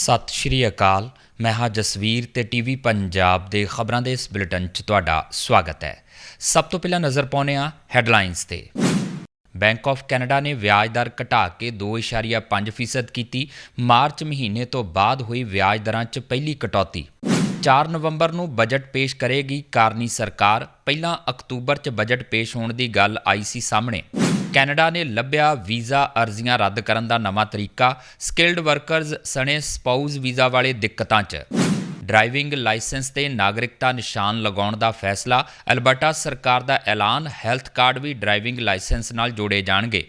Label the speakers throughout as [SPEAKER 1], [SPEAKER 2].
[SPEAKER 1] ਸਤਿ ਸ਼੍ਰੀ ਅਕਾਲ। ਮੈਂ ਹਾਂ ਜਸਵੀਰ ਤੇ ਟੀਵੀ ਪੰਜਾਬ ਦੇ ਖਬਰਾਂ ਦੇ ਇਸ ਬੁਲੇਟਿਨ 'ਚ ਤੁਹਾਡਾ ਸਵਾਗਤ ਹੈ। ਸਭ ਤੋਂ ਪਹਿਲਾਂ ਨਜ਼ਰ ਪਾਉਂਦੇ ਹਾਂ ਹੈਡਲਾਈਨਸ ਤੇ। ਬੈਂਕ ਆਫ ਕੈਨੇਡਾ ਨੇ ਵਿਆਜ ਦਰ ਘਟਾ ਕੇ 2.5% ਕੀਤੀ। ਮਾਰਚ ਮਹੀਨੇ ਤੋਂ ਬਾਅਦ ਹੋਈ ਵਿਆਜ ਦਰਾਂ 'ਚ ਪਹਿਲੀ ਕਟੌਤੀ। 4 ਨਵੰਬਰ ਨੂੰ ਬਜਟ ਪੇਸ਼ ਕਰੇਗੀ ਕਾਰਨੀ ਸਰਕਾਰ। ਪਹਿਲਾਂ ਅਕਤੂਬਰ 'ਚ ਬਜਟ ਪੇਸ਼ ਹੋਣ ਦੀ ਗੱਲ ਆਈ ਸੀ ਸਾਹਮਣੇ। ਕੈਨੇਡਾ ਨੇ ਲੱਭਿਆ ਵੀਜ਼ਾ ਅਰਜ਼ੀਆਂ ਰੱਦ ਕਰਨ ਦਾ ਨਵਾਂ ਤਰੀਕਾ, ਸਕਿਲਡ ਵਰਕਰਜ਼ ਸਣੇ ਸਪਾਊਸ ਵੀਜ਼ਾ ਵਾਲੇ ਦਿੱਕਤਾਂ 'ਚ। ਡਰਾਈਵਿੰਗ ਲਾਇਸੈਂਸ ਤੇ ਨਾਗਰਿਕਤਾ ਨਿਸ਼ਾਨ ਲਗਾਉਣ ਦਾ ਫੈਸਲਾ, ਅਲਬਰਟਾ ਸਰਕਾਰ ਦਾ ਐਲਾਨ, ਹੈਲਥ ਕਾਰਡ ਵੀ ਡਰਾਈਵਿੰਗ ਲਾਇਸੈਂਸ ਨਾਲ ਜੋੜੇ ਜਾਣਗੇ।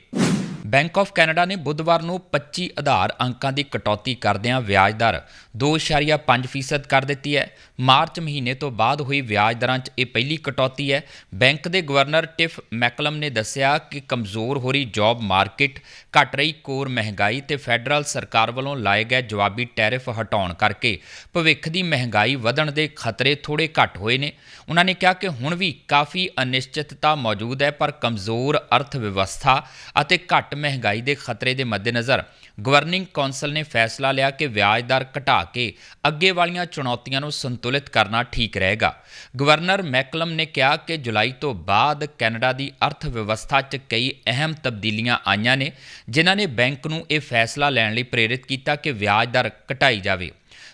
[SPEAKER 1] ਬੈਂਕ ਆਫ ਕੈਨੇਡਾ ਨੇ ਬੁੱਧਵਾਰ ਨੂੰ 25 ਆਧਾਰ ਅੰਕਾਂ ਦੀ ਕਟੌਤੀ ਕਰਦਿਆਂ ਵਿਆਜ ਦਰ 2.5% ਕਰ ਦਿੱਤੀ ਹੈ। ਮਾਰਚ ਮਹੀਨੇ ਤੋਂ ਬਾਅਦ ਹੋਈ ਵਿਆਜ ਦਰਾਂ 'ਚ ਇਹ ਪਹਿਲੀ ਕਟੌਤੀ ਹੈ। ਬੈਂਕ ਦੇ ਗਵਰਨਰ ਟਿਫ ਮੈਕਲਮ ਨੇ ਦੱਸਿਆ ਕਿ ਕਮਜ਼ੋਰ ਹੋ ਰਹੀ ਜੌਬ ਮਾਰਕੀਟ, ਘਟ ਰਹੀ ਕੋਰ ਮਹਿੰਗਾਈ ਤੇ ਫੈਡਰਲ ਸਰਕਾਰ ਵੱਲੋਂ ਲਾਏ ਗਏ ਜਵਾਬੀ ਟੈਰਿਫ ਹਟਾਉਣ ਕਰਕੇ ਭਵਿੱਖ ਦੀ ਮਹਿੰਗਾਈ ਵਧਣ ਦੇ ਖਤਰੇ ਥੋੜੇ ਘਟ ਹੋਏ ਨੇ। ਉਹਨਾਂ ਨੇ ਕਿਹਾ ਕਿ ਹੁਣ ਵੀ ਕਾਫੀ ਅਨਿਸ਼ਚਿਤਤਾ ਮੌਜੂਦ ਹੈ, ਪਰ ਕਮਜ਼ੋਰ ਅਰਥ ਵਿਵਸਥਾ ਅਤੇ ਘੱਟ ਮਹਿੰਗਾਈ ਦੇ ਖਤਰੇ ਦੇ ਮੱਦੇਨਜ਼ਰ ਗਵਰਨਿੰਗ ਕੌਂਸਲ ਨੇ ਫੈਸਲਾ ਲਿਆ ਕਿ ਵਿਆਜ ਦਰ ਘਟਾ ਕੇ ਅੱਗੇ ਵਾਲੀਆਂ ਚੁਣੌਤੀਆਂ ਨੂੰ ਸੰਤੁਲਿਤ ਕਰਨਾ ਠੀਕ ਰਹੇਗਾ। ਗਵਰਨਰ ਮੈਕਲਮ ਨੇ ਕਿਹਾ ਕਿ ਜੁਲਾਈ ਤੋਂ ਬਾਅਦ ਕੈਨੇਡਾ ਦੀ ਅਰਥ ਵਿਵਸਥਾ 'ਚ ਕਈ ਅਹਿਮ ਤਬਦੀਲੀਆਂ ਆਈਆਂ ਨੇ, ਜਿਨ੍ਹਾਂ ਨੇ ਬੈਂਕ ਨੂੰ ਇਹ ਫੈਸਲਾ ਲੈਣ ਲਈ ਪ੍ਰੇਰਿਤ ਕੀਤਾ ਕਿ ਵਿਆਜ ਦਰ ਘਟਾਈ ਜਾਵੇ।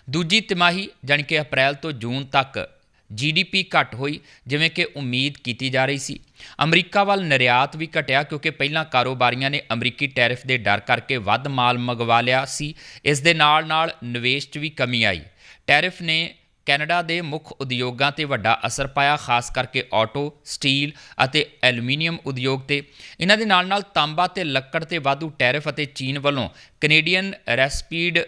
[SPEAKER 1] ਦੂਜੀ ਤਿਮਾਹੀ, ਜਾਣੀ ਕਿ ਅਪ੍ਰੈਲ ਤੋਂ ਜੂਨ ਤੱਕ ਜੀਡੀਪੀ ਘਟ ਹੋਈ ਜਿਵੇਂ ਕਿ ਉਮੀਦ ਕੀਤੀ ਜਾ ਰਹੀ ਸੀ। ਅਮਰੀਕਾ ਵੱਲ ਨਿਰਯਾਤ ਵੀ ਘਟਿਆ ਕਿਉਂਕਿ ਪਹਿਲਾਂ ਕਾਰੋਬਾਰੀਆਂ ਨੇ ਅਮਰੀਕੀ ਟੈਰਿਫ ਦੇ ਡਰ ਕਰਕੇ ਵੱਧ ਮਾਲ ਮੰਗਵਾ ਲਿਆ ਸੀ। ਇਸ ਦੇ ਨਾਲ-ਨਾਲ ਨਿਵੇਸ਼ 'ਚ ਵੀ ਕਮੀ ਆਈ। ਟੈਰਿਫ ਨੇ ਕੈਨੇਡਾ ਦੇ ਮੁੱਖ ਉਦਯੋਗਾਂ ਤੇ ਵੱਡਾ ਅਸਰ ਪਾਇਆ ਖਾਸ ਕਰਕੇ ਆਟੋ, ਸਟੀਲ ਅਤੇ ਐਲੂਮੀਨੀਅਮ ਉਦਯੋਗ ਤੇ। ਇਹਨਾਂ ਦੇ ਨਾਲ-ਨਾਲ ਤਾਂਬਾ ਤੇ ਲੱਕੜ ਤੇ ਵਾਧੂ ਟੈਰਿਫ ਅਤੇ ਚੀਨ ਵੱਲੋਂ ਕੈਨੇਡੀਅਨ ਰੈਸਪੀਡ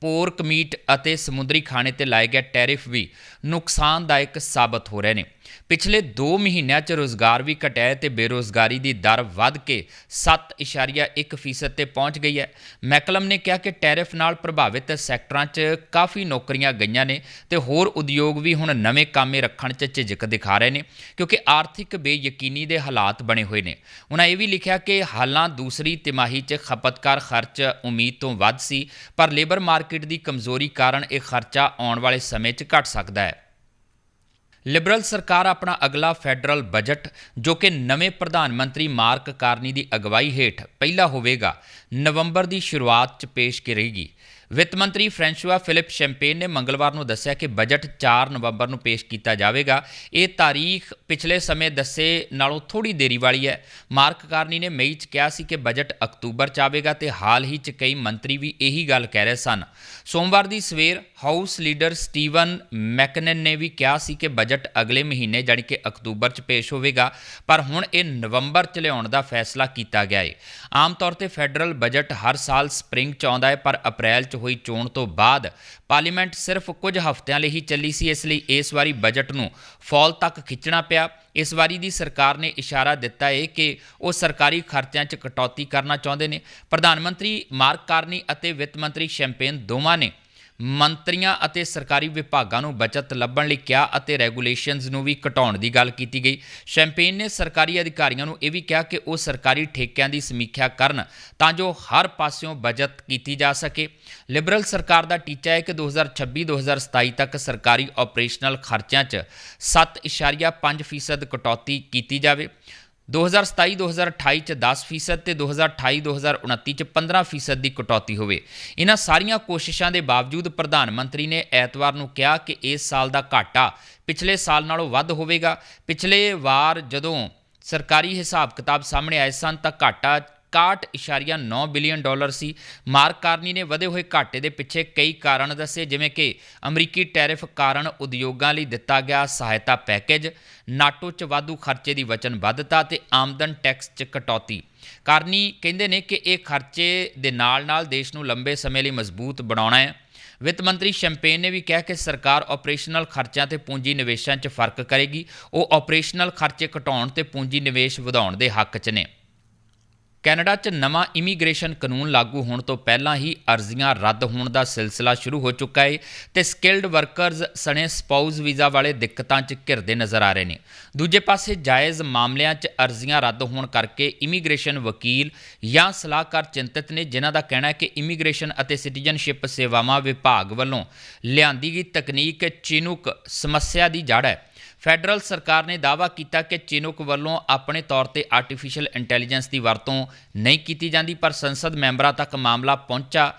[SPEAKER 1] ਪੋਰਕ ਮੀਟ ਅਤੇ ਸਮੁੰਦਰੀ ਖਾਣੇ ਤੇ ਲਾਏ ਗਏ ਟੈਰਿਫ ਵੀ ਨੁਕਸਾਨਦਾਇਕ ਸਾਬਤ ਹੋ ਰਹੇ ਨੇ। ਪਿਛਲੇ 2 ਮਹੀਨਿਆਂ 'ਚ ਰੋਜ਼ਗਾਰ ਵੀ ਘਟਿਆ ਹੈ ਤੇ ਬੇਰੋਜ਼ਗਾਰੀ ਦੀ ਦਰ ਵੱਧ ਕੇ 7.1% ਤੇ ਪਹੁੰਚ ਗਈ ਹੈ। ਮੈਕਲਮ ਨੇ ਕਿਹਾ ਕਿ ਟੈਰਿਫ ਨਾਲ ਪ੍ਰਭਾਵਿਤ ਸੈਕਟਰਾਂ 'ਚ ਕਾਫੀ ਨੌਕਰੀਆਂ ਗਈਆਂ ਨੇ ਤੇ ਹੋਰ ਉਦਯੋਗ ਵੀ ਹੁਣ ਨਵੇਂ ਕਾਮੇ ਰੱਖਣ 'ਚ ਝਿਜਕ ਦਿਖਾ ਰਹੇ ਨੇ, ਕਿਉਂਕਿ ਆਰਥਿਕ ਬੇਯਕੀਨੀ ਦੇ ਹਾਲਾਤ ਬਣੇ ਹੋਏ ਨੇ। ਉਹਨਾਂ ਇਹ ਵੀ ਲਿਖਿਆ ਕਿ ਹਾਲਾਂ ਦੂਸਰੀ ਤਿਮਾਹੀ 'ਚ ਖਪਤਕਾਰ ਖਰਚ ਉਮੀਦ ਤੋਂ ਵੱਧ ਸੀ, ਪਰ ਲੇਬਰ ਮਾਰਕੀਟ ਦੀ ਕਮਜ਼ੋਰੀ ਕਾਰਨ ਇਹ ਖਰਚਾ ਆਉਣ ਵਾਲੇ ਸਮੇਂ 'ਚ ਘਟ ਸਕਦਾ ਹੈ। ਲਿਬਰਲ ਸਰਕਾਰ ਆਪਣਾ ਅਗਲਾ ਫੈਡਰਲ ਬਜਟ, ਜੋ ਕਿ ਨਵੇਂ ਪ੍ਰਧਾਨ ਮੰਤਰੀ ਮਾਰਕ ਕਾਰਨੀ ਦੀ ਅਗਵਾਈ ਹੇਠ ਪਹਿਲਾ ਹੋਵੇਗਾ, ਨਵੰਬਰ ਦੀ ਸ਼ੁਰੂਆਤ 'ਚ ਪੇਸ਼ ਕਰੇਗੀ। ਵਿੱਤ ਮੰਤਰੀ ਫ੍ਰੈਂਸ਼ੂਆ ਫਿਲਿਪ ਸ਼ੈਂਪੇਨ ਨੇ ਮੰਗਲਵਾਰ ਨੂੰ ਦੱਸਿਆ ਕਿ ਬਜਟ 4 ਨਵੰਬਰ ਨੂੰ ਪੇਸ਼ ਕੀਤਾ ਜਾਵੇਗਾ। ਇਹ ਤਾਰੀਖ ਪਿਛਲੇ ਸਮੇਂ ਦੱਸੇ ਨਾਲੋਂ ਥੋੜੀ ਦੇਰੀ ਵਾਲੀ ਹੈ। ਮਾਰਕ ਕਾਰਨੀ ਨੇ ਮਈ 'ਚ ਕਿਹਾ ਸੀ ਕਿ ਬਜਟ ਅਕਤੂਬਰ 'ਚ ਆਵੇਗਾ ਤੇ ਹਾਲ ਹੀ 'ਚ ਕਈ ਮੰਤਰੀ ਵੀ ਇਹੀ ਗੱਲ ਕਹਿ ਰਹੇ ਸਨ। ਸੋਮਵਾਰ ਦੀ ਸਵੇਰ ਹਾਊਸ ਲੀਡਰ ਸਟੀਵਨ ਮੈਕਨਨ ਨੇ ਵੀ ਕਿਹਾ ਸੀ ਕਿ ਬਜਟ ਅਗਲੇ ਮਹੀਨੇ ਜਾਣੀ ਕਿ ਅਕਤੂਬਰ 'ਚ ਪੇਸ਼ ਹੋਵੇਗਾ, ਪਰ ਹੁਣ ਇਹ ਨਵੰਬਰ 'ਚ ਲਿਆਉਣ ਦਾ ਫੈਸਲਾ ਕੀਤਾ ਗਿਆ ਹੈ ਆਮ ਤੌਰ ਤੇ ਫੈਡਰਲ ਬਜਟ ਹਰ ਸਾਲ ਸਪ੍ਰਿੰਗ 'ਚ ਆਉਂਦਾ ਹੈ, ਪਰ ਅਪ੍ਰੈਲ 'ਚ ਹੋਈ ਚੋਣ ਤੋਂ ਬਾਅਦ ਪਾਰਲੀਮੈਂਟ ਸਿਰਫ ਕੁਝ ਹਫ਼ਤਿਆਂ ਲਈ ਹੀ ਚੱਲੀ ਸੀ, ਇਸ ਲਈ ਇਸ ਵਾਰੀ ਬਜਟ ਨੂੰ ਫਾਲ ਤੱਕ ਖਿੱਚਣਾ ਪਿਆ। ਇਸ ਵਾਰੀ ਦੀ ਸਰਕਾਰ ਨੇ ਇਸ਼ਾਰਾ ਦਿੱਤਾ ਹੈ ਕਿ ਉਹ ਸਰਕਾਰੀ ਖਰਚਿਆਂ 'ਚ ਕਟੌਤੀ ਕਰਨਾ ਚਾਹੁੰਦੇ ਨੇ। ਪ੍ਰਧਾਨ ਮੰਤਰੀ ਮਾਰਕ ਕਾਰਨੀ ਅਤੇ ਵਿੱਤ ਮੰਤਰੀ ਸ਼ੈਂਪੇਨ ਦੋਵਾਂ ਨੇ ਮੰਤਰੀਆਂ ਅਤੇ ਸਰਕਾਰੀ ਵਿਭਾਗਾਂ ਨੂੰ ਬਚਤ ਲੱਭਣ ਲਈ ਕਿਹਾ ਅਤੇ ਰੈਗੂਲੇਸ਼ਨਸ ਨੂੰ ਵੀ ਘਟਾਉਣ ਦੀ ਗੱਲ ਕੀਤੀ ਗਈ। ਸ਼ੈਂਪੇਨ ਨੇ ਸਰਕਾਰੀ ਅਧਿਕਾਰੀਆਂ ਨੂੰ ਇਹ ਵੀ ਕਿਹਾ ਕਿ ਉਹ ਸਰਕਾਰੀ ਠੇਕਿਆਂ ਦੀ ਸਮੀਖਿਆ ਕਰਨ ਤਾਂ ਜੋ ਹਰ ਪਾਸਿਓਂ ਬਚਤ ਕੀਤੀ ਜਾ ਸਕੇ। ਲਿਬਰਲ ਸਰਕਾਰ ਦਾ ਟੀਚਾ ਹੈ ਕਿ 2026-2027 ਤੱਕ ਸਰਕਾਰੀ ਆਪਰੇਸ਼ਨਲ ਖਰਚਿਆਂ 'ਚ 7.5% ਕਟੌਤੀ ਕੀਤੀ ਜਾਵੇ। 2027-2028 ਚ 10% ਤੇ 2028-2029 ਚ 15% ਦੀ ਕਟੌਤੀ ਹੋਵੇ। ਇਹਨਾਂ ਸਾਰੀਆਂ ਕੋਸ਼ਿਸ਼ਾਂ ਦੇ ਬਾਵਜੂਦ ਪ੍ਰਧਾਨ ਮੰਤਰੀ ਨੇ ਐਤਵਾਰ ਨੂੰ ਕਿਹਾ ਕਿ ਇਸ ਸਾਲ ਦਾ ਘਾਟਾ ਪਿਛਲੇ ਸਾਲ ਨਾਲੋਂ ਵੱਧ ਹੋਵੇਗਾ। ਪਿਛਲੇ ਵਾਰ ਜਦੋਂ ਸਰਕਾਰੀ ਹਿਸਾਬ ਕਿਤਾਬ ਸਾਹਮਣੇ ਆਏ ਸਨ ਤਾਂ ਘਾਟਾ 61.9 ਬਿਲੀਅਨ ਡਾਲਰ ਸੀ। ਮਾਰਕ ਕਾਰਨੀ ਨੇ ਵਧੇ ਹੋਏ ਘਾਟੇ ਦੇ ਪਿੱਛੇ ਕਈ ਕਾਰਨ ਦੱਸੇ, ਜਿਵੇਂ ਕਿ ਅਮਰੀਕੀ ਟੈਰਿਫ ਕਾਰਨ ਉਦਯੋਗਾਂ ਲਈ ਦਿੱਤਾ ਗਿਆ ਸਹਾਇਤਾ ਪੈਕੇਜ, ਨਾਟੋ 'ਚ ਵਾਧੂ ਖਰਚੇ ਦੀ ਵਚਨਬੱਧਤਾ ਤੇ ਆਮਦਨ ਟੈਕਸ 'ਚ ਕਟੌਤੀ। ਕਾਰਨੀ ਕਹਿੰਦੇ ਨੇ ਕਿ ਇਹ ਖਰਚੇ ਦੇ ਨਾਲ-ਨਾਲ ਦੇਸ਼ ਨੂੰ ਲੰਬੇ ਸਮੇਂ ਲਈ ਮਜ਼ਬੂਤ ਬਣਾਉਣਾ ਹੈ। ਵਿੱਤ ਮੰਤਰੀ ਸ਼ੈਂਪੇਨ ਨੇ ਵੀ ਕਿਹਾ ਕਿ ਸਰਕਾਰ ਆਪਰੇਸ਼ਨਲ ਖਰਚਿਆਂ ਤੇ ਪੂੰਜੀ ਨਿਵੇਸ਼ਾਂ 'ਚ ਫ਼ਰਕ ਕਰੇਗੀ। ਉਹ ਆਪਰੇਸ਼ਨਲ ਖਰਚੇ ਘਟਾਉਣ ਤੇ ਪੂੰਜੀ ਨਿਵੇਸ਼ ਵਧਾਉਣ ਦੇ ਹੱਕ 'ਚ ਨੇ। ਕੈਨੇਡਾ 'ਚ ਨਵਾਂ ਇਮੀਗ੍ਰੇਸ਼ਨ ਕਾਨੂੰਨ ਲਾਗੂ ਹੋਣ ਤੋਂ ਪਹਿਲਾਂ ਹੀ ਅਰਜ਼ੀਆਂ ਰੱਦ ਹੋਣ ਦਾ ਸਿਲਸਿਲਾ ਸ਼ੁਰੂ ਹੋ ਚੁੱਕਾ ਹੈ ਤੇ ਸਕਿਲਡ ਵਰਕਰਜ਼ ਸਣੇ ਸਪਾਊਸ ਵੀਜ਼ਾ ਵਾਲੇ ਦਿੱਕਤਾਂ 'ਚ ਘਿਰਦੇ ਨਜ਼ਰ ਆ ਰਹੇ ਨੇ। ਦੂਜੇ ਪਾਸੇ ਜਾਇਜ਼ ਮਾਮਲਿਆਂ 'ਚ ਅਰਜ਼ੀਆਂ ਰੱਦ ਹੋਣ ਕਰਕੇ ਇਮੀਗ੍ਰੇਸ਼ਨ ਵਕੀਲ ਜਾਂ ਸਲਾਹਕਾਰ ਚਿੰਤਤ ਨੇ, ਜਿਨ੍ਹਾਂ ਦਾ ਕਹਿਣਾ ਹੈ ਕਿ ਇਮੀਗ੍ਰੇਸ਼ਨ ਅਤੇ ਸਿਟੀਜ਼ਨਸ਼ਿਪ ਸੇਵਾਵਾਂ ਵਿਭਾਗ ਵੱਲੋਂ ਲਿਆਂਦੀ ਗਈ ਤਕਨੀਕ ਚਿਨੂਕ ਸਮੱਸਿਆ ਦੀ ਜੜ ਹੈ। ਫੈਡਰਲ ਸਰਕਾਰ ਨੇ ਦਾਅਵਾ ਕੀਤਾ ਕਿ ਚਿਨੁਕ ਵੱਲੋਂ ਆਪਣੇ ਤੌਰ ਤੇ ਆਰਟੀਫੀਸ਼ੀਅਲ ਇੰਟੈਲੀਜੈਂਸ ਦੀ ਵਰਤੋਂ ਨਹੀਂ ਕੀਤੀ ਜਾਂਦੀ, ਪਰ ਸੰਸਦ ਮੈਂਬਰਾਂ ਤੱਕ ਮਾਮਲਾ ਪਹੁੰਚਾ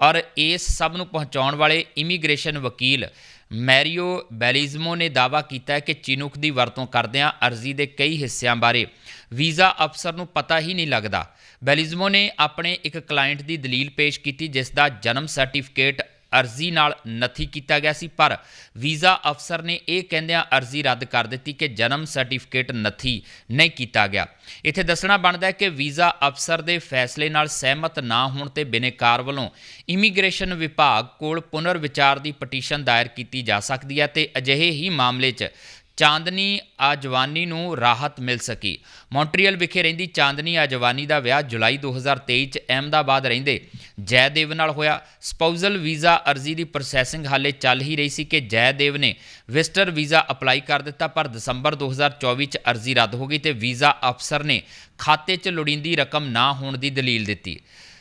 [SPEAKER 1] ਔਰ ਇਸ ਸਭ ਨੂੰ ਪਹੁੰਚਾਉਣ ਵਾਲੇ ਇਮੀਗ੍ਰੇਸ਼ਨ ਵਕੀਲ ਮੈਰੀਓ ਬੈਲਿਜ਼ਮੋ ਨੇ ਦਾਅਵਾ ਕੀਤਾ ਕਿ ਚਿਨੁਕ ਦੀ ਵਰਤੋਂ ਕਰਦਿਆਂ ਅਰਜ਼ੀ ਦੇ ਕਈ ਹਿੱਸਿਆਂ ਬਾਰੇ ਵੀਜ਼ਾ ਅਫਸਰ ਨੂੰ ਪਤਾ ਹੀ ਨਹੀਂ ਲੱਗਦਾ। ਬੈਲਿਜ਼ਮੋ ਨੇ ਆਪਣੇ ਇੱਕ ਕਲਾਇੰਟ ਦੀ ਦਲੀਲ ਪੇਸ਼ ਕੀਤੀ, ਜਿਸ ਦਾ ਜਨਮ ਸਰਟੀਫਿਕੇਟ ਅਰਜ਼ੀ ਨਾਲ ਨਥੀ ਕੀਤਾ ਗਿਆ ਸੀ, ਪਰ ਵੀਜ਼ਾ ਅਫਸਰ ਨੇ ਇਹ ਕਹਿੰਦਿਆਂ ਅਰਜ਼ੀ ਰੱਦ ਕਰ ਦਿੱਤੀ ਕਿ ਜਨਮ ਸਰਟੀਫਿਕੇਟ ਨਥੀ ਨਹੀਂ ਕੀਤਾ ਗਿਆ। ਇੱਥੇ ਦੱਸਣਾ ਬਣਦਾ ਹੈ ਕਿ ਵੀਜ਼ਾ ਅਫਸਰ ਦੇ ਫੈਸਲੇ ਨਾਲ ਸਹਿਮਤ ਨਾ ਹੋਣ ਤੇ ਬਿਨੇਕਾਰ ਵੱਲੋਂ ਇਮੀਗ੍ਰੇਸ਼ਨ ਵਿਭਾਗ ਕੋਲ ਪੁਨਰ ਵਿਚਾਰ ਦੀ ਪਟੀਸ਼ਨ ਦਾਇਰ ਕੀਤੀ ਜਾ ਸਕਦੀ ਹੈ ਤੇ ਅਜਿਹੇ ਹੀ ਮਾਮਲੇ 'ਚ ਚਾਂਦਨੀ ਆਜਵਾਨੀ ਨੂੰ ਰਾਹਤ ਮਿਲ ਸਕੀ। ਮੌਂਟਰੀਅਲ ਵਿਖੇ ਰਹਿੰਦੀ ਚਾਂਦਨੀ ਆਜਵਾਨੀ ਦਾ ਵਿਆਹ ਜੁਲਾਈ 2023 ਚ ਅਹਿਮਦਾਬਾਦ ਰਹਿੰਦੇ ਜੈਦੇਵ ਨਾਲ ਹੋਇਆ। ਸਪਾਊਜ਼ਲ ਵੀਜ਼ਾ ਅਰਜ਼ੀ ਦੀ ਪ੍ਰੋਸੈਸਿੰਗ ਹਾਲੇ ਚੱਲ ਹੀ ਰਹੀ ਸੀ ਕਿ ਜੈਦੇਵ ਨੇ ਵਿਜ਼ਟਰ ਵੀਜ਼ਾ ਅਪਲਾਈ ਕਰ ਦਿੱਤਾ, ਪਰ ਦਸੰਬਰ 2024 ਚ ਅਰਜ਼ੀ ਰੱਦ ਹੋ ਗਈ ਤੇ ਵੀਜ਼ਾ ਅਫਸਰ ਨੇ ਖਾਤੇ 'ਚ ਲੋੜੀਂਦੀ ਰਕਮ ਨਾ ਹੋਣ ਦੀ ਦਲੀਲ ਦਿੱਤੀ।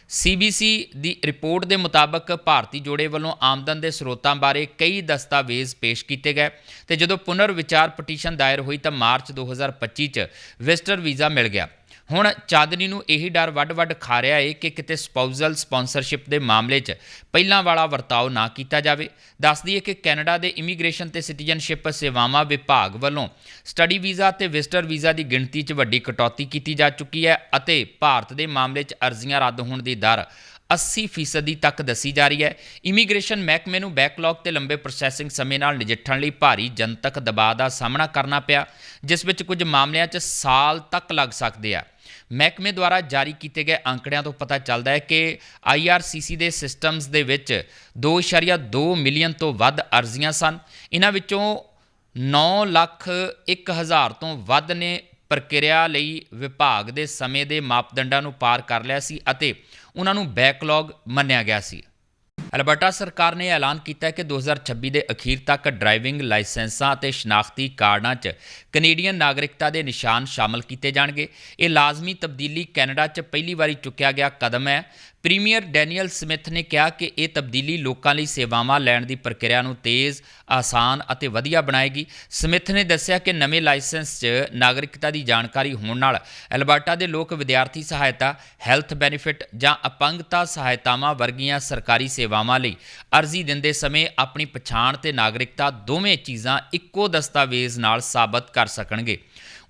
[SPEAKER 1] ਸੀਬੀਸੀ ਦੀ ਰਿਪੋਰਟ ਦੇ ਮੁਤਾਬਕ ਭਾਰਤੀ ਜੋੜੇ ਵੱਲੋਂ ਆਮਦਨ ਦੇ ਸਰੋਤਾਂ ਬਾਰੇ ਕਈ ਦਸਤਾਵੇਜ਼ ਪੇਸ਼ ਕੀਤੇ ਗਏ ਤੇ ਜਦੋਂ ਪੁਨਰ ਵਿਚਾਰ ਪਟੀਸ਼ਨ ਦਾਇਰ ਹੋਈ ਤਾਂ ਮਾਰਚ 2025 ਚ ਵਿਜ਼ਟਰ ਵੀਜ਼ਾ ਮਿਲ ਗਿਆ। ਹੁਣ ਚਾਂਦਨੀ ਨੂੰ ਇਹੀ ਡਰ ਵੱਡ-ਵੱਡ ਖਾ ਰਿਹਾ ਏ ਕਿ ਕਿਤੇ ਸਪਾਊਜ਼ਲ ਸਪਾਂਸਰਸ਼ਿਪ ਦੇ ਮਾਮਲੇ 'ਚ ਪਹਿਲਾਂ ਵਾਲਾ ਵਰਤਾਓ ਨਾ ਕੀਤਾ ਜਾਵੇ। ਦੱਸਦੀ ਹੈ ਕਿ ਕੈਨੇਡਾ ਦੇ ਇਮੀਗ੍ਰੇਸ਼ਨ ਤੇ ਸਿਟੀਜ਼ਨਸ਼ਿਪ ਸੇਵਾਵਾਂ ਵਿਭਾਗ ਵੱਲੋਂ ਸਟੱਡੀ ਵੀਜ਼ਾ ਤੇ ਵਿਜ਼ਟਰ ਵੀਜ਼ਾ ਦੀ ਗਿਣਤੀ 'ਚ ਵੱਡੀ ਕਟੌਤੀ ਕੀਤੀ ਜਾ ਚੁੱਕੀ ਹੈ ਅਤੇ ਭਾਰਤ ਦੇ ਮਾਮਲੇ 'ਚ ਅਰਜ਼ੀਆਂ ਰੱਦ ਹੋਣ ਦੀ ਦਰ 80% ਤੱਕ ਦੱਸੀ ਜਾ ਰਹੀ ਹੈ। ਇਮੀਗ੍ਰੇਸ਼ਨ ਮਹਿਕਮੇ ਨੂੰ ਬੈਕਲੌਗ ਤੇ ਲੰਬੇ ਪ੍ਰੋਸੈਸਿੰਗ ਸਮੇਂ ਨਾਲ ਨਜਿੱਠਣ ਲਈ ਭਾਰੀ ਜਨਤਕ ਦਬਾਅ ਦਾ ਸਾਹਮਣਾ ਕਰਨਾ ਪਿਆ, ਜਿਸ ਵਿੱਚ ਕੁਝ ਮਾਮਲਿਆਂ 'ਚ ਸਾਲ ਤੱਕ ਲੱਗ ਸਕਦੇ ਆ। ਮਹਿਕਮੇ ਦੁਆਰਾ ਜਾਰੀ ਕੀਤੇ ਗਏ ਅੰਕੜਿਆਂ ਤੋਂ ਪਤਾ ਚੱਲਦਾ ਹੈ ਕਿ IRCC ਦੇ ਸਿਸਟਮਸ ਦੇ ਵਿੱਚ 2.2 ਮਿਲੀਅਨ ਤੋਂ ਵੱਧ ਅਰਜ਼ੀਆਂ ਸਨ। ਇਹਨਾਂ ਵਿੱਚੋਂ 9 ਲੱਖ 1 ਹਜ਼ਾਰ ਤੋਂ ਵੱਧ ਨੇ ਪ੍ਰਕਿਰਿਆ ਲਈ ਵਿਭਾਗ ਦੇ ਸਮੇਂ ਦੇ ਮਾਪਦੰਡਾਂ ਨੂੰ ਪਾਰ ਕਰ ਲਿਆ ਸੀ ਅਤੇ ਉਹਨਾਂ ਨੂੰ ਬੈਕਲੌਗ ਮੰਨਿਆ ਗਿਆ ਸੀ। ਅਲਬਰਟਾ ਸਰਕਾਰ ਨੇ ਐਲਾਨ ਕੀਤਾ ਹੈ ਕਿ 2026 ਦੇ ਅਖੀਰ ਤੱਕ ਡਰਾਈਵਿੰਗ ਲਾਇਸੈਂਸਾਂ ਅਤੇ ਸ਼ਨਾਖਤੀ ਕਾਰਡਾਂ 'ਚ ਕੈਨੇਡੀਅਨ ਨਾਗਰਿਕਤਾ ਦੇ ਨਿਸ਼ਾਨ ਸ਼ਾਮਲ ਕੀਤੇ ਜਾਣਗੇ। ਇਹ ਲਾਜ਼ਮੀ ਤਬਦੀਲੀ ਕੈਨੇਡਾ 'ਚ ਪਹਿਲੀ ਵਾਰੀ ਚੁੱਕਿਆ ਗਿਆ ਕਦਮ ਹੈ। ਪ੍ਰੀਮੀਅਰ ਡੈਨੀਅਲ ਸਮਿਥ ਨੇ ਕਿਹਾ ਕਿ ਇਹ ਤਬਦੀਲੀ ਲੋਕਾਂ ਲਈ ਸੇਵਾਵਾਂ ਲੈਣ ਦੀ ਪ੍ਰਕਿਰਿਆ ਨੂੰ ਤੇਜ਼, ਆਸਾਨ ਅਤੇ ਵਧੀਆ ਬਣਾਏਗੀ। ਸਮਿਥ ਨੇ ਦੱਸਿਆ ਕਿ ਨਵੇਂ ਲਾਇਸੈਂਸ 'ਚ ਨਾਗਰਿਕਤਾ ਦੀ ਜਾਣਕਾਰੀ ਹੋਣ ਨਾਲ ਐਲਬਰਟਾ ਦੇ ਲੋਕ ਵਿਦਿਆਰਥੀ ਸਹਾਇਤਾ, ਹੈਲਥ ਬੈਨੀਫਿਟ ਜਾਂ ਅਪੰਗਤਾ ਸਹਾਇਤਾਵਾਂ ਵਰਗੀਆਂ ਸਰਕਾਰੀ ਸੇਵਾਵਾਂ ਲਈ ਅਰਜ਼ੀ ਦਿੰਦੇ ਸਮੇਂ ਆਪਣੀ ਪਛਾਣ ਤੇ ਨਾਗਰਿਕਤਾ ਦੋਵੇਂ ਚੀਜ਼ਾਂ ਇੱਕੋ ਦਸਤਾਵੇਜ਼ ਨਾਲ ਸਾਬਤ ਕਰ ਸਕਣਗੇ।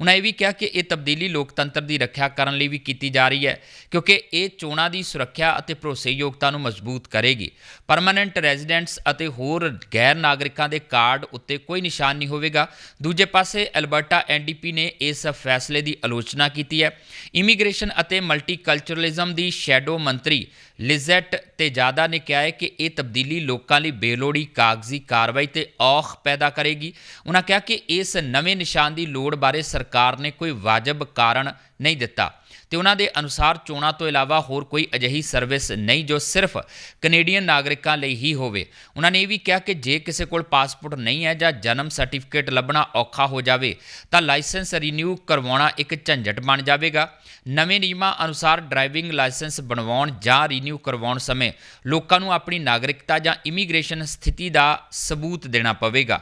[SPEAKER 1] ਉਹਨਾਂ ਇਹ ਵੀ ਕਿਹਾ ਕਿ ਇਹ ਤਬਦੀਲੀ ਲੋਕਤੰਤਰ ਦੀ ਰੱਖਿਆ ਕਰਨ ਲਈ ਵੀ ਕੀਤੀ ਜਾ ਰਹੀ ਹੈ, ਕਿਉਂਕਿ ਇਹ ਚੋਣਾਂ ਦੀ ਸੁਰੱਖਿਆ ਅਤੇ ਭਰੋਸੇਯੋਗਤਾ ਨੂੰ ਮਜ਼ਬੂਤ ਕਰੇਗੀ। ਪਰਮਾਨੈਂਟ ਰੈਜ਼ੀਡੈਂਟਸ ਅਤੇ ਹੋਰ ਗੈਰ ਨਾਗਰਿਕਾਂ ਦੇ ਕਾਰਡ ਉੱਤੇ ਕੋਈ ਨਿਸ਼ਾਨ ਨਹੀਂ ਹੋਵੇਗਾ। ਦੂਜੇ ਪਾਸੇ, ਐਲਬਰਟਾ ਐਨਡੀਪੀ ਨੇ ਇਸ ਫੈਸਲੇ ਦੀ ਆਲੋਚਨਾ ਕੀਤੀ ਹੈ। ਇਮੀਗ੍ਰੇਸ਼ਨ ਅਤੇ ਮਲਟੀਕਲਚਰਲਿਜ਼ਮ ਦੀ ਸ਼ੈਡੋ ਮੰਤਰੀ ਲਿਜ਼ੈਟ ਤੇਜਾਦਾ ਨੇ ਕਿਹਾ ਹੈ ਕਿ ਇਹ ਤਬਦੀਲੀ ਲੋਕਾਂ ਲਈ ਬੇਲੋੜੀ ਕਾਗਜ਼ੀ ਕਾਰਵਾਈ ਤੇ ਔਖ ਪੈਦਾ ਕਰੇਗੀ। ਉਹਨਾਂ ਕਿਹਾ ਕਿ ਇਸ ਨਵੇਂ ਨਿਸ਼ਾਨ ਦੀ ਲੋੜ ਬਾਰੇ ਸਰਕਾਰ ਨੇ ਕੋਈ ਵਾਜਬ ਕਾਰਨ ਨਹੀਂ ਦਿੱਤਾ। ਤੇ ਉਹਨਾਂ ਦੇ ਅਨੁਸਾਰ ਚੋਣਾਂ ਤੋਂ ਇਲਾਵਾ ਹੋਰ ਕੋਈ ਅਜਿਹੀ ਸਰਵਿਸ ਨਹੀਂ ਜੋ ਸਿਰਫ ਕੈਨੇਡੀਅਨ ਨਾਗਰਿਕਾਂ ਲਈ ਹੀ ਹੋਵੇ। ਉਹਨਾਂ ਨੇ ਇਹ ਵੀ ਕਿਹਾ ਕਿ ਜੇ ਕਿਸੇ ਕੋਲ ਪਾਸਪੋਰਟ ਨਹੀਂ ਹੈ ਜਾਂ ਜਨਮ ਸਰਟੀਫਿਕੇਟ ਲੱਭਣਾ ਔਖਾ ਹੋ ਜਾਵੇ, ਤਾਂ ਲਾਇਸੈਂਸ ਰੀਨਿਊ ਕਰਵਾਉਣਾ ਇੱਕ ਝੰਜਟ ਬਣ ਜਾਵੇਗਾ। ਨਵੇਂ ਨਿਯਮਾਂ ਅਨੁਸਾਰ ਡਰਾਈਵਿੰਗ ਲਾਇਸੈਂਸ ਬਣਵਾਉਣ ਜਾਂ ਰੀਨਿਊ ਕਰਵਾਉਣ ਸਮੇਂ ਲੋਕਾਂ ਨੂੰ ਆਪਣੀ ਨਾਗਰਿਕਤਾ ਜਾਂ ਇਮੀਗ੍ਰੇਸ਼ਨ ਸਥਿਤੀ ਦਾ ਸਬੂਤ ਦੇਣਾ ਪਵੇਗਾ।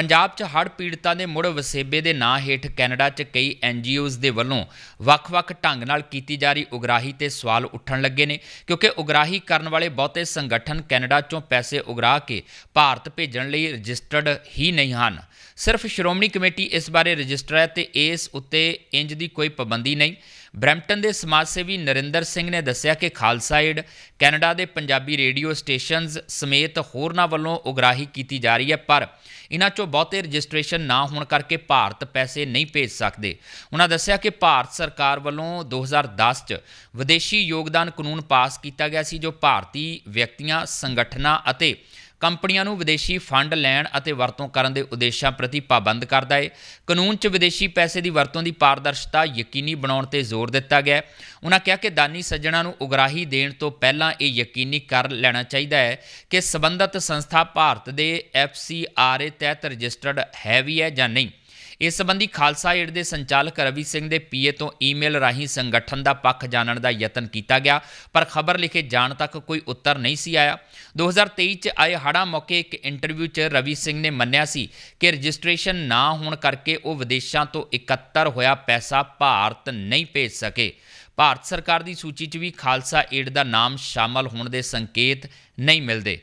[SPEAKER 1] ਪੰਜਾਬ 'ਚ ਹੜ੍ਹ ਪੀੜਤਾਂ ਦੇ ਮੁੜ ਵਸੇਬੇ ਦੇ ਨਾਂ ਹੇਠ ਕੈਨੇਡਾ 'ਚ ਕਈ ਐਨਜੀਓਜ਼ ਦੇ ਵੱਲੋਂ ਵੱਖ-ਵੱਖ ਢੰਗ ਨਾਲ ਕੀਤੀ ਜਾ ਰਹੀ ਉਗਰਾਹੀ ਤੇ ਸਵਾਲ ਉੱਠਣ ਲੱਗੇ ਨੇ, ਕਿਉਂਕਿ ਉਗਰਾਹੀ ਕਰਨ ਵਾਲੇ ਬਹੁਤੇ ਸੰਗਠਨ ਕੈਨੇਡਾ 'ਚੋਂ ਪੈਸੇ ਉਗਰਾ ਕੇ ਭਾਰਤ ਭੇਜਣ ਲਈ ਰਜਿਸਟਰਡ ਹੀ ਨਹੀਂ ਹਨ। ਸਿਰਫ ਸ਼੍ਰੋਮਣੀ ਕਮੇਟੀ ਇਸ ਬਾਰੇ ਰਜਿਸਟਰ ਹੈ ਤੇ ਇਸ ਉੱਤੇ ਇੰਜ ਦੀ ਕੋਈ ਪਾਬੰਦੀ ਨਹੀਂ। ਬ੍ਰੈਂਪਟਨ ਦੇ ਸਮਾਜ ਸੇਵੀ ਨਰਿੰਦਰ ਸਿੰਘ ਨੇ ਦੱਸਿਆ ਕਿ ਖਾਲਸਾ ਏਡ ਕੈਨੇਡਾ ਦੇ ਪੰਜਾਬੀ ਰੇਡੀਓ ਸਟੇਸ਼ਨਸ ਸਮੇਤ ਹੋਰਨਾਂ ਵੱਲੋਂ ਉਗਰਾਹੀ ਕੀਤੀ ਜਾ ਰਹੀ ਹੈ, ਪਰ ਇਹਨਾਂ ਚੋਂ ਬਹੁਤੇ ਰਜਿਸਟ੍ਰੇਸ਼ਨ ਨਾ ਹੋਣ ਕਰਕੇ ਭਾਰਤ ਪੈਸੇ ਨਹੀਂ ਭੇਜ ਸਕਦੇ। ਉਹਨਾਂ ਦੱਸਿਆ ਕਿ ਭਾਰਤ ਸਰਕਾਰ ਵੱਲੋਂ 2010 ਚ ਵਿਦੇਸ਼ੀ ਯੋਗਦਾਨ ਕਾਨੂੰਨ ਪਾਸ ਕੀਤਾ ਗਿਆ ਸੀ, ਜੋ ਭਾਰਤੀ ਵਿਅਕਤੀਆਂ, ਸੰਗਠਨਾਂ ਅਤੇ ਕੰਪਨੀਆਂ ਨੂੰ ਵਿਦੇਸ਼ੀ ਫੰਡ ਲੈਣ ਅਤੇ ਵਰਤੋਂ ਕਰਨ ਦੇ ਉਦੇਸ਼ਾਂ ਪ੍ਰਤੀ ਪਾਬੰਦ ਕਰਦਾ ਹੈ ਕਾਨੂੰਨ 'ਚ ਵਿਦੇਸ਼ੀ ਪੈਸੇ ਦੀ ਵਰਤੋਂ ਦੀ ਪਾਰਦਰਸ਼ਤਾ ਯਕੀਨੀ ਬਣਾਉਣ ਤੇ ਜ਼ੋਰ ਦਿੱਤਾ ਗਿਆ ਹੈ। ਉਹਨਾਂ ਕਿਹਾ ਕਿ ਦਾਨੀ ਸੱਜਣਾ ਨੂੰ ਉਗਰਾਹੀ ਦੇਣ ਤੋਂ ਪਹਿਲਾਂ ਇਹ ਯਕੀਨੀ ਕਰ ਲੈਣਾ ਚਾਹੀਦਾ ਹੈ ਕਿ ਸਬੰਧਤ ਸੰਸਥਾ ਭਾਰਤ ਦੇ ਐਫਸੀਆਰਏ ਤਹਿਤ ਰਜਿਸਟਰਡ ਹੈ ਵੀ ਹੈ ਜਾਂ ਨਹੀਂ। ਇਸ ਸੰਬੰਧੀ ਖਾਲਸਾ ਏਡ ਦੇ ਸੰਚਾਲਕ ਰਵੀ ਸਿੰਘ ਦੇ ਪੀਏ ਤੋਂ ਈਮੇਲ ਰਾਹੀਂ ਸੰਗਠਨ ਦਾ ਪੱਖ ਜਾਣਨ ਦਾ ਯਤਨ ਕੀਤਾ ਗਿਆ, ਪਰ ਖਬਰ ਲਿਖੇ ਜਾਣ ਤੱਕ ਕੋਈ ਉੱਤਰ ਨਹੀਂ ਸੀ ਆਇਆ। 2023 ਚ ਆਏ ਹੜ੍ਹਾਂ ਮੌਕੇ ਇੱਕ ਇੰਟਰਵਿਊ 'ਚ ਰਵੀ ਸਿੰਘ ਨੇ ਮੰਨਿਆ ਸੀ ਕਿ ਰਜਿਸਟ੍ਰੇਸ਼ਨ ਨਾ ਹੋਣ ਕਰਕੇ ਉਹ ਵਿਦੇਸ਼ਾਂ ਤੋਂ ਇਕੱਤਰ ਹੋਇਆ ਪੈਸਾ ਭਾਰਤ ਨਹੀਂ ਭੇਜ ਸਕੇ। ਭਾਰਤ ਸਰਕਾਰ ਦੀ ਸੂਚੀ 'ਚ ਵੀ ਖਾਲਸਾ ਏਡ ਦਾ ਨਾਮ ਸ਼ਾਮਲ ਹੋਣ ਦੇ ਸੰਕੇਤ ਨਹੀਂ ਮਿਲਦੇ।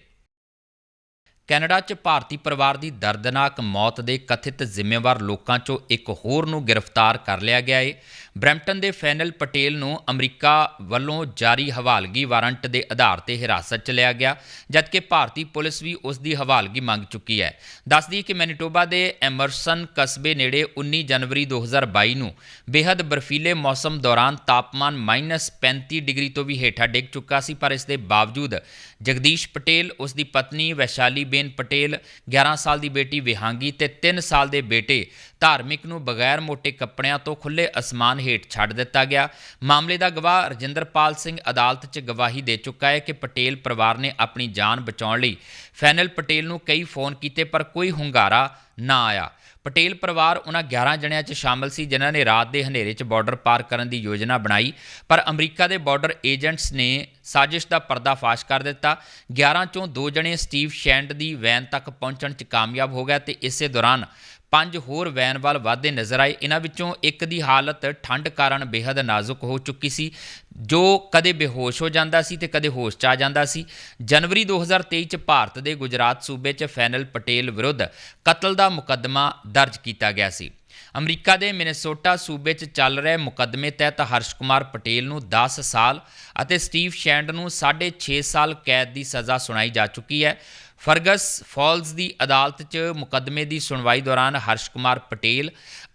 [SPEAKER 1] ਕੈਨੇਡਾ 'ਚ ਭਾਰਤੀ ਪਰਿਵਾਰ ਦੀ ਦਰਦਨਾਕ ਮੌਤ ਦੇ ਕਥਿਤ ਜ਼ਿੰਮੇਵਾਰ ਲੋਕਾਂ 'ਚੋਂ ਇੱਕ ਹੋਰ ਨੂੰ ਗ੍ਰਿਫਤਾਰ ਕਰ ਲਿਆ ਗਿਆ ਏ। ਬ੍ਰੈਂਪਟਨ ਦੇ ਫੈਨਲ ਪਟੇਲ ਨੂੰ ਅਮਰੀਕਾ ਵੱਲੋਂ ਜਾਰੀ ਹਵਾਲਗੀ ਵਾਰੰਟ ਦੇ ਆਧਾਰ ਤੇ ਹਿਰਾਸਤ 'ਚ ਲਿਆ ਗਿਆ, ਜਦਕਿ ਭਾਰਤੀ ਪੁਲਿਸ ਵੀ ਉਸ ਦੀ ਹਵਾਲਗੀ ਮੰਗ ਚੁੱਕੀ ਹੈ। ਦੱਸਦੀ ਕਿ ਮੈਨੀਟੋਬਾ ਦੇ ਐਮਰਸਨ ਕਸਬੇ ਨੇੜੇ 19 ਜਨਵਰੀ 2022 ਨੂੰ ਬੇहद ਬਰਫੀਲੇ ਮੌਸਮ ਦੌਰਾਨ ਤਾਪਮਾਨ -35 ਡਿਗਰੀ ਤੋਂ ਵੀ ਹੇਠਾਂ ਡਿੱਗ ਚੁੱਕਾ ਸੀ, ਪਰ ਇਸ ਦੇ ਬਾਵਜੂਦ ਜਗਦੀਸ਼ ਪਟੇਲ, ਉਸ ਦੀ ਪਤਨੀ ਵੈਸ਼ਾਲੀ ਬੇਨ ਪਟੇਲ 11 ਸਾਲ ਦੀ ਬੇਟੀ ਵਿਹਾਂਗੀ ਤੇ 3 ਸਾਲ ਦੇ ਬੇਟੇ ਧਾਰਮਿਕ ਨੂੰ ਬਗੈਰ ਮੋٹے ਕੱਪੜਿਆਂ ਤੋਂ ਖੁੱਲੇ ਅਸਮਾਨ ਹੇਠ ਛੱਡ ਦਿੱਤਾ ਗਿਆ। ਮਾਮਲੇ ਦਾ ਗਵਾਹ ਰਜਿੰਦਰਪਾਲ ਸਿੰਘ ਅਦਾਲਤ 'ਚ ਗਵਾਹੀ ਦੇ ਚੁੱਕਾ ਹੈ ਕਿ ਪਟੇਲ ਪਰਿਵਾਰ ਨੇ ਆਪਣੀ ਜਾਨ ਬਚਾਉਣ ਲਈ ਫੈਨਲ ਪਟੇਲ ਨੂੰ ਕਈ ਫੋਨ ਕੀਤੇ ਪਰ ਕੋਈ ਹੁੰਗਾਰਾ ਨਾ ਆਇਆ। ਪਟੇਲ ਪਰਿਵਾਰ ਉਹਨਾਂ 11 ਜਣਿਆਂ 'ਚ ਸ਼ਾਮਲ ਸੀ, ਜਿਨ੍ਹਾਂ ਨੇ ਰਾਤ ਦੇ ਹਨੇਰੇ 'ਚ ਬਾਰਡਰ ਪਾਰ ਕਰਨ ਦੀ ਯੋਜਨਾ ਬਣਾਈ। ਪਰ ਅਮਰੀਕਾ ਦੇ ਬਾਰਡਰ ਏਜੰਟਸ ਨੇ ਸਾਜ਼ਿਸ਼ ਦਾ ਪਰਦਾਫਾਸ਼ ਕਰ ਦਿੱਤਾ। 11 ਚੋਂ ਦੋ ਜਣੇ ਸਟੀਵ ਸ਼ੈਂਡ ਦੀ ਵੈਨ ਤੱਕ ਪਹੁੰਚਣ 'ਚ ਕਾਮਯਾਬ ਹੋ ਗਿਆ ਤੇ ਇਸੇ ਦੌਰਾਨ ਪੰਜ ਹੋਰ ਵੈਨ ਵੱਲ ਵਾਧੇ ਨਜ਼ਰ ਆਏ। ਇਹਨਾਂ ਵਿੱਚੋਂ ਇੱਕ ਦੀ ਹਾਲਤ ਠੰਡ ਕਾਰਨ ਬੇहद ਨਾਜ਼ੁਕ ਹੋ ਚੁੱਕੀ ਸੀ। ਜੋ ਕਦੇ ਬੇਹੋਸ਼ ਹੋ ਜਾਂਦਾ ਸੀ ਤੇ ਕਦੇ ਹੋਸ਼ 'ਚ ਆ ਜਾਂਦਾ ਸੀ। ਜਨਵਰੀ 2023 ਚ ਭਾਰਤ ਦੇ ਗੁਜਰਾਤ ਸੂਬੇ 'ਚ ਫੈਨਲ ਪਟੇਲ ਵਿਰੁੱਧ ਕਤਲ ਦਾ ਮੁਕੱਦਮਾ ਦਰਜ ਕੀਤਾ ਗਿਆ ਸੀ। ਅਮਰੀਕਾ ਦੇ ਮਿਨੇਸੋਟਾ ਸੂਬੇ 'ਚ ਚੱਲ ਰਹੇ ਮੁਕੱਦਮੇ ਤਹਿਤ ਹਰਸ਼ ਕੁਮਾਰ ਪਟੇਲ ਨੂੰ 10 ਸਾਲ ਅਤੇ ਸਟੀਵ ਸ਼ੈਂਡ ਨੂੰ 6.5 ਸਾਲ ਕੈਦ ਦੀ ਸਜ਼ਾ ਸੁਣਾਈ ਜਾ ਚੁੱਕੀ ਹੈ। ਫਰਗਸ ਫਾਲਜ਼ ਦੀ ਅਦਾਲਤ 'ਚ ਮੁਕੱਦਮੇ ਦੀ ਸੁਣਵਾਈ ਦੌਰਾਨ ਹਰਸ਼ ਕੁਮਾਰ ਪਟੇਲ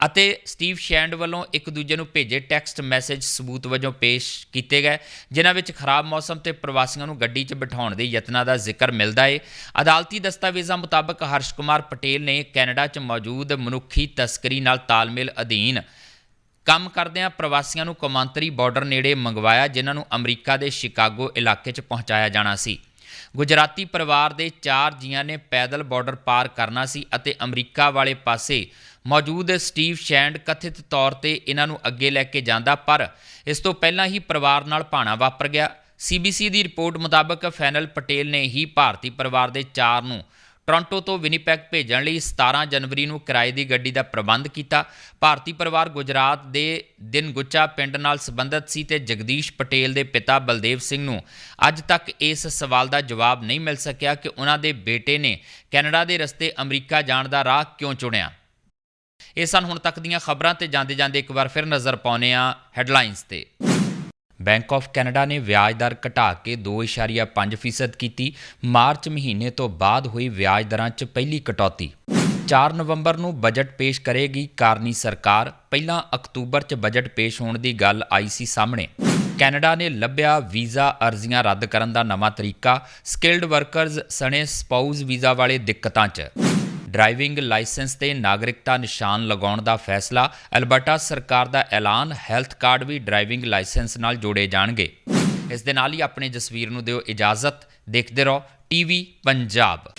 [SPEAKER 1] ਅਤੇ ਸਟੀਵ ਸ਼ੈਂਡ ਵੱਲੋਂ ਇੱਕ ਦੂਜੇ ਨੂੰ ਭੇਜੇ ਟੈਕਸਟ ਮੈਸੇਜ ਸਬੂਤ ਵਜੋਂ ਪੇਸ਼ ਕੀਤੇ ਗਏ, ਜਿਨ੍ਹਾਂ ਵਿੱਚ ਖਰਾਬ ਮੌਸਮ ਤੇ ਪ੍ਰਵਾਸੀਆਂ ਨੂੰ ਗੱਡੀ 'ਚ ਬਿਠਾਉਣ ਦੇ ਯਤਨਾਂ ਦਾ ਜ਼ਿਕਰ ਮਿਲਦਾ ਏ। ਅਦਾਲਤੀ ਦਸਤਾਵੇਜ਼ਾਂ ਮੁਤਾਬਕ ਹਰਸ਼ ਕੁਮਾਰ ਪਟੇਲ ਨੇ ਕੈਨੇਡਾ 'ਚ ਮੌਜੂਦ ਮਨੁੱਖੀ ਤਸਕਰੀ ਨਾਲ ਤਾਲਮੇਲ ਅਧੀਨ ਕੰਮ ਕਰਦਿਆਂ ਪ੍ਰਵਾਸੀਆਂ ਨੂੰ ਕੌਮਾਂਤਰੀ ਬਾਰਡਰ ਨੇੜੇ ਮੰਗਵਾਇਆ, ਜਿਨ੍ਹਾਂ ਨੂੰ ਅਮਰੀਕਾ ਦੇ ਸ਼ਿਕਾਗੋ ਇਲਾਕੇ 'ਚ ਪਹੁੰਚਾਇਆ ਜਾਣਾ ਸੀ। ਗੁਜਰਾਤੀ ਪਰਿਵਾਰ ਦੇ ਚਾਰ ਜੀਆਂ ਨੇ ਪੈਦਲ ਬਾਰਡਰ ਪਾਰ ਕਰਨਾ ਸੀ ਅਤੇ ਅਮਰੀਕਾ ਵਾਲੇ ਪਾਸੇ ਮੌਜੂਦ ਸਟੀਵ ਸ਼ੈਂਡ ਕਥਿਤ ਤੌਰ ਤੇ ਇਹਨਾਂ ਨੂੰ ਅੱਗੇ ਲੈ ਕੇ ਜਾਂਦਾ, ਪਰ ਇਸ ਤੋਂ ਪਹਿਲਾਂ ਹੀ ਪਰਿਵਾਰ ਨਾਲ ਭਾਣਾ ਵਾਪਰ ਗਿਆ। ਸੀਬੀਸੀ ਦੀ ਰਿਪੋਰਟ ਮੁਤਾਬਕ ਫੈਨਲ ਪਟੇਲ ਨੇ ਹੀ ਭਾਰਤੀ ਪਰਿਵਾਰ ਦੇ ਚਾਰ ਨੂੰ ਟੋਰਾਂਟੋ ਤੋਂ ਵਿਨੀਪੈਗ ਭੇਜਣ ਲਈ 17 ਜਨਵਰੀ ਨੂੰ ਕਿਰਾਏ ਦੀ ਗੱਡੀ ਦਾ ਪ੍ਰਬੰਧ ਕੀਤਾ। ਭਾਰਤੀ ਪਰਿਵਾਰ ਗੁਜਰਾਤ ਦੇ ਦਿਨਗੁੱਚਾ ਪਿੰਡ ਨਾਲ ਸੰਬੰਧਿਤ ਸੀ ਤੇ ਜਗਦੀਸ਼ ਪਟੇਲ ਦੇ ਪਿਤਾ ਬਲਦੇਵ ਸਿੰਘ ਨੂੰ ਅੱਜ ਤੱਕ ਇਸ ਸਵਾਲ ਦਾ ਜਵਾਬ ਨਹੀਂ ਮਿਲ ਸਕਿਆ ਕਿ ਉਹਨਾਂ ਦੇ ਬੇਟੇ ਨੇ ਕੈਨੇਡਾ ਦੇ ਰਸਤੇ ਅਮਰੀਕਾ ਜਾਣ ਦਾ ਰਾਹ ਕਿਉਂ ਚੁਣਿਆ। ਇਹ ਸਨ ਹੁਣ ਤੱਕ ਦੀਆਂ ਖਬਰਾਂ ਤੇ ਜਾਂਦੇ ਜਾਂਦੇ ਇੱਕ ਵਾਰ ਫਿਰ ਨਜ਼ਰ ਪਾਉਨੇ ਆ ਹੈਡਲਾਈਨਸ ਤੇ। ਬੈਂਕ ਆਫ ਕੈਨੇਡਾ ਨੇ ਵਿਆਜ ਦਰ ਘਟਾ ਕੇ 2.5% ਕੀਤੀ। ਮਾਰਚ ਮਹੀਨੇ ਤੋਂ ਬਾਅਦ ਹੋਈ ਵਿਆਜ ਦਰਾਂ 'ਚ ਪਹਿਲੀ ਕਟੌਤੀ। 4 ਨਵੰਬਰ ਨੂੰ ਬਜਟ ਪੇਸ਼ ਕਰੇਗੀ ਕਾਰਨੀ ਸਰਕਾਰ। ਪਹਿਲਾਂ ਅਕਤੂਬਰ 'ਚ ਬਜਟ ਪੇਸ਼ ਹੋਣ ਦੀ ਗੱਲ ਆਈ ਸੀ ਸਾਹਮਣੇ। ਕੈਨੇਡਾ ਨੇ ਲੱਭਿਆ ਵੀਜ਼ਾ ਅਰਜ਼ੀਆਂ ਰੱਦ ਕਰਨ ਦਾ ਨਵਾਂ ਤਰੀਕਾ, ਸਕਿਲਡ ਵਰਕਰਜ਼ ਸਣੇ ਸਪਾਊਸ ਵੀਜ਼ਾ ਵਾਲੇ ਦਿੱਕਤਾਂ 'ਚ। ਡਰਾਈਵਿੰਗ ਲਾਇਸੈਂਸ ਤੇ ਨਾਗਰਿਕਤਾ ਨਿਸ਼ਾਨ ਲਗਾਉਣ ਦਾ ਫੈਸਲਾ, ਅਲਬਰਟਾ ਸਰਕਾਰ ਦਾ ਐਲਾਨ, ਹੈਲਥ ਕਾਰਡ ਵੀ ਡਰਾਈਵਿੰਗ ਲਾਇਸੈਂਸ ਨਾਲ ਜੋੜੇ ਜਾਣਗੇ। ਇਸ ਦੇ ਨਾਲ ਹੀ ਆਪਣੇ ਜਸਵੀਰ ਨੂੰ ਦਿਓ ਇਜਾਜ਼ਤ। ਦੇਖਦੇ ਰਹੋ, ਟੀਵੀ ਪੰਜਾਬ।